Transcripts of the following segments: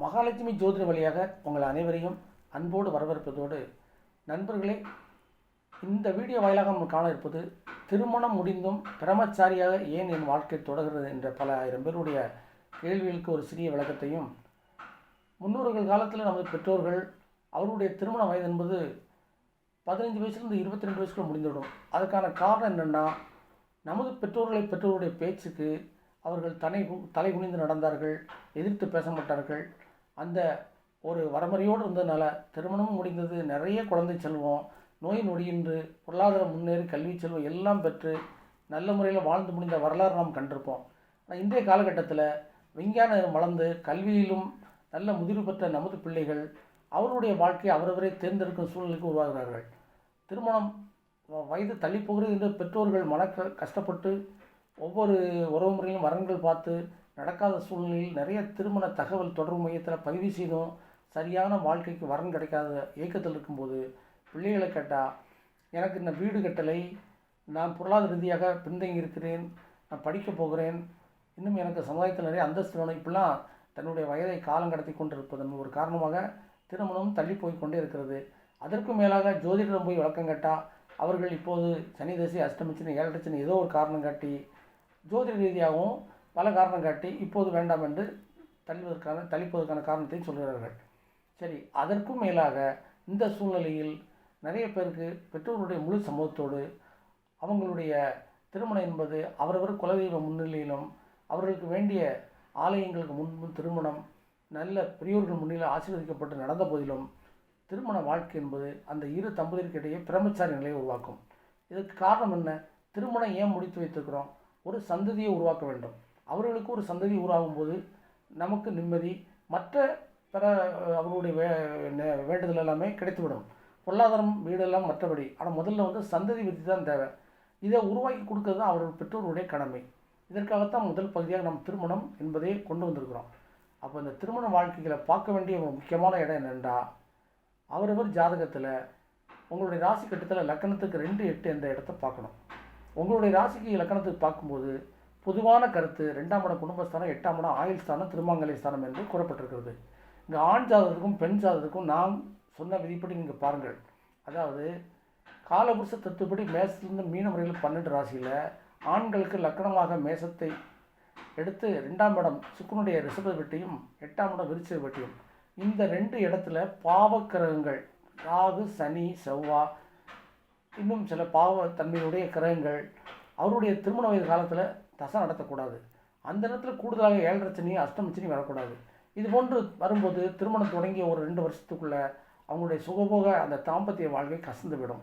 மகாலட்சுமி ஜோதிட வழியாக உங்கள் அனைவரையும் அன்போடு வரவேற்பதோடு நண்பர்களே இந்த வீடியோ வாயிலாக நம்ம காண இருப்பது திருமணம் முடிந்தும் பிரமச்சாரியாக ஏன் என் வாழ்க்கை தொடர்கிறது என்ற பல ஆயிரம் பேருடைய கேள்விகளுக்கு ஒரு சிறிய விளக்கத்தையும் முன்னோர்கள் காலத்தில் நமது பெற்றோர்கள் அவருடைய திருமண வயது என்பது பதினஞ்சு வயசுலேருந்து இருபத்தி ரெண்டு வயசுக்குள்ள முடிந்துவிடும். அதுக்கான காரணம் என்னென்னா நமது பெற்றோர்களை பெற்றோருடைய பேச்சுக்கு அவர்கள் தலை தலை குனிந்து நடந்தார்கள் எதிர்த்து பேச மாட்டார்கள் அந்த ஒரு வரமுறையோடு இருந்ததுனால திருமணமும் முடிந்தது. நிறைய குழந்தை செல்வம் நோய் நொடியின்றி பொருளாதாரம் முன்னேறி கல்வி செல்வம் எல்லாம் பெற்று நல்ல முறையில் வாழ்ந்து முடிந்த வரலாறு நாம் கண்டிருப்போம். ஆனால் இன்றைய காலகட்டத்தில் விஞ்ஞானம் வளர்ந்து கல்வியிலும் நல்ல முதிர்வு பெற்ற நமது பிள்ளைகள் அவருடைய வாழ்க்கையை அவரவரே தேர்ந்தெடுக்கும் சூழ்நிலைக்கு உருவாகிறார்கள். திருமணம் வ- வயது தள்ளி போகிறது என்று பெற்றோர்கள் மன கஷ்டப்பட்டு ஒவ்வொரு உறவு முறையிலும் வரன்கள் பார்த்து நடக்காத சூழ்நிலையில் நிறைய திருமண தகவல் தொடர்பு மையத்தில் பதிவு செய்தும் சரியான வாழ்க்கைக்கு வரன் கிடைக்காத இயக்கத்தில் இருக்கும்போது பிள்ளைகளை கேட்டால் எனக்கு இந்த வீடு கட்டலை நான் பொருளாதார ரீதியாக பின்தங்கி இருக்கிறேன் நான் படிக்க போகிறேன் இன்னும் எனக்கு சமுதாயத்தில் நிறைய அந்தஸ்து வேணும். இப்படிலாம் தன்னுடைய வயதை காலம் கடத்தி கொண்டிருப்பதன் ஒரு காரணமாக திருமணம் தள்ளி போய் கொண்டே இருக்கிறது. அதற்கும் மேலாக ஜோதிடரிடம் போய் வழக்கம் கேட்டால் அவர்கள் இப்போது சனி தசை அஷ்டமிச்சனி ஏழரை ஏதோ ஒரு காரணம் காட்டி ஜோதிட ரீதியாகவும் பல காரணம் காட்டி இப்போது வேண்டாம் என்று தள்ளுவதற்கான தள்ளிப்பதற்கான காரணத்தையும் சொல்கிறார்கள். சரி அதற்கும் மேலாக இந்த சூழ்நிலையில் நிறைய பேருக்கு பெற்றோர்களுடைய முழு சமூகத்தோடு அவங்களுடைய திருமணம் என்பது அவரவர் குலதெய்வ முன்னிலையிலும் அவர்களுக்கு வேண்டிய ஆலயங்களுக்கு முன்பு திருமணம் நல்ல பெரியோர்கள் முன்னிலையில் ஆசீர்வதிக்கப்பட்டு நடந்த போதிலும் திருமண வாழ்க்கை என்பது அந்த இரு தம்பதியருக்கு இடையே நிலையை உருவாக்கும். இதற்கு காரணம் என்ன? திருமணம் ஏன் முடித்து வைத்திருக்கிறோம்? ஒரு சந்ததியை உருவாக்க வேண்டும். அவர்களுக்கு ஒரு சந்ததி உருவாகும் போது நமக்கு நிம்மதி மற்ற பிற அவர்களுடைய வே நே- வேண்டுதல் எல்லாமே கிடைத்துவிடும். பொருளாதாரம் வீடெல்லாம் மற்றபடி. ஆனால் முதல்ல வந்து சந்ததி விருத்தி தான் தேவை. இதை உருவாக்கி கொடுக்கறது தான் அவர்கள் பெற்றோருடைய கடமை. இதற்காகத்தான் முதல் பகுதியாக நம் திருமணம் என்பதை கொண்டு வந்திருக்கிறோம். அப்போ இந்த திருமண வாழ்க்கைகளை பார்க்க வேண்டிய முக்கியமான இடம் என்னென்றா அவரவர் ஜாதகத்தில் உங்களுடைய ராசி கட்டத்தில் லக்கணத்துக்கு ரெண்டு எட்டு என்ற இடத்த பார்க்கணும். உங்களுடைய ராசிக்கு லக்கணத்துக்கு பார்க்கும்போது பொதுவான கருத்து ரெண்டாம் இடம் குடும்பஸ்தானம் எட்டாம் இடம் ஆயுள் ஸ்தானம் திருமாங்கலை ஸ்தானம் என்று கூறப்பட்டிருக்கிறது. இங்கே ஆண் ஜாதகத்துக்கும் பெண் ஜாதகத்துக்கும் நாம் சொன்ன விதிப்படி நீங்கள் பாருங்கள். அதாவது காலபுருஷ தத்துப்படி மேசத்திலிருந்து மீன முறையில் பன்னெண்டு ராசியில் ஆண்களுக்கு லக்கணமாக மேசத்தை எடுத்து ரெண்டாம் இடம் சுக்கனுடைய ரிஷப வெட்டியும் எட்டாம் இடம் விருச்சிக வெட்டியும். இந்த ரெண்டு இடத்துல பாவக்கிரகங்கள் ராகு சனி செவ்வா இன்னும் சில பாவ தன்மையுடைய கிரகங்கள் அவருடைய திருமண வயது காலத்தில் தசை நடத்தக்கூடாது. அந்த நேரத்தில் கூடுதலாக ஏழரச்சனையும் சனி வரக்கூடாது. இது போன்று வரும்போது திருமணம் தொடங்கிய ஒரு ரெண்டு வருஷத்துக்குள்ளே அவங்களுடைய சுகபோக அந்த தாம்பத்திய வாழ்க்கை கசந்து விடும்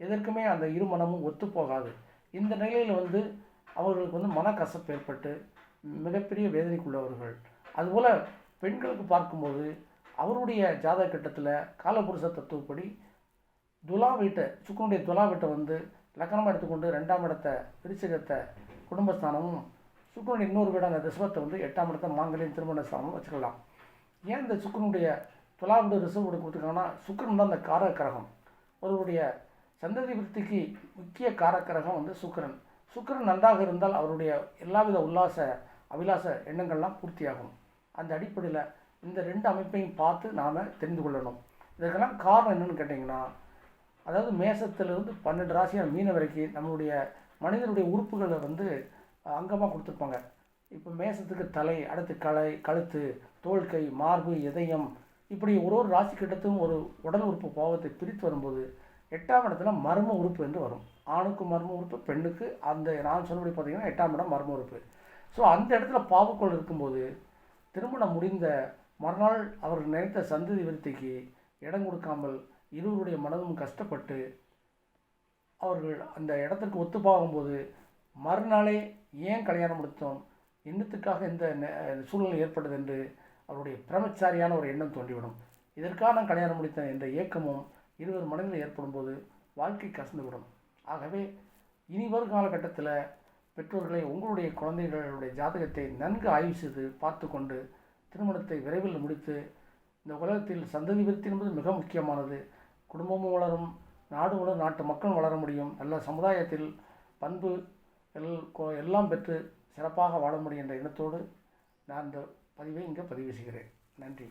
எதற்குமே அந்த இருமனமும் ஒத்துப்போகாது இந்த நிலையில் வந்து அவர்களுக்கு வந்து மனக்கசப்பு ஏற்பட்டு மிகப்பெரிய வேதனைக்குள்ளவர்கள். அதுபோல் பெண்களுக்கு பார்க்கும்போது அவருடைய ஜாதக கட்டத்தில் காலபுருஷ தத்துவப்படி துலா வீட்டை சுக்கனுடைய துலா வீட்டை வந்து லக்கணமாக எடுத்துக்கொண்டு ரெண்டாம் இடத்தை விருச்சிகத்தை குடும்பஸ்தானமும் சுக்கரனுடைய இன்னொரு வீடான ரிஷபத்தை வந்து எட்டாம் இடத்த மாங்கலியம் திருமண ஸ்தானமும் வச்சுக்கலாம். ஏன் இந்த சுக்கரனுடைய துலா வீடு ரிஷப வீடு கொடுத்துருக்காங்கன்னா சுக்கரன் தான் அந்த காரக்கிரகம் அவருடைய ஒருவருடைய சந்ததி விருத்திக்கு முக்கிய காரக்கிரகம் வந்து சுக்கரன். சுக்கரன் நன்றாக இருந்தால் அவருடைய எல்லாவித உல்லாச அபிலாச எண்ணங்கள்லாம் பூர்த்தியாகும். அந்த அடிப்படையில் இந்த ரெண்டு அமைப்பையும் பார்த்து நாம் தெரிந்து கொள்ளணும். இதற்கெல்லாம் காரணம் என்னென்னு கேட்டிங்கன்னா அதாவது மேசத்திலிருந்து பன்னெண்டு ராசியான மீன வரைக்கும் நம்மளுடைய மனிதனுடைய உறுப்புகளை வந்து அங்கமாக கொடுத்துருப்பாங்க. இப்போ மேசத்துக்கு தலை அடுத்து கலை கழுத்து தோல்கை மார்பு இதயம் இப்படி ஒரு ஒரு ராசி கிட்டத்தும் ஒரு உடல் உறுப்பு பாவத்தை பிரித்து வரும்போது எட்டாம் இடத்துல மர்ம உறுப்பு என்று வரும். ஆணுக்கு மர்ம உறுப்பு பெண்ணுக்கு அந்த நான் சொன்னபடி பார்த்தீங்கன்னா எட்டாம் இடம் மர்ம உறுப்பு. ஸோ அந்த இடத்துல பாவக்கோள் இருக்கும்போது திருமணம் முடிந்த மறுநாள் அவர்கள் நினைத்த சந்ததி விருத்திக்கு இடம் கொடுக்காமல் இருவருடைய மனதும் கஷ்டப்பட்டு அவர்கள் அந்த இடத்துக்கு ஒத்து போகும்போது மறுநாளே ஏன் கல்யாணம் முடித்தோம்? என்னத்துக்காக இந்த நெ- சூழ்நிலை ஏற்பட்டது என்று அவருடைய பிரமச்சாரியான ஒரு எண்ணம் தோன்றிவிடும். இதற்காக நான் கல்யாணம் முடித்தேன் என்ற ஏக்கமும் இருவர் மனதில் ஏற்படும் போது வாழ்க்கை கசந்துவிடும். ஆகவே இனி வரும் காலகட்டத்தில் பெற்றோர்களை உங்களுடைய குழந்தைகளுடைய ஜாதகத்தை நன்கு ஆய்வு செய்து பார்த்து கொண்டு திருமணத்தை விரைவில் முடித்து இந்த உலகத்தில் சந்ததி விருத்தி என்பது மிக முக்கியமானது. குடும்பமும் வளரும் நாடு நாட்டு மக்களும் வளர முடியும். நல்ல சமுதாயத்தில் பண்பு எல் எல்லாம் பெற்று சிறப்பாக வாழ முடியும் என்ற எண்ணத்தோடு நான் இந்த பதிவை இங்கே பதிவு செய்கிறேன். நன்றி.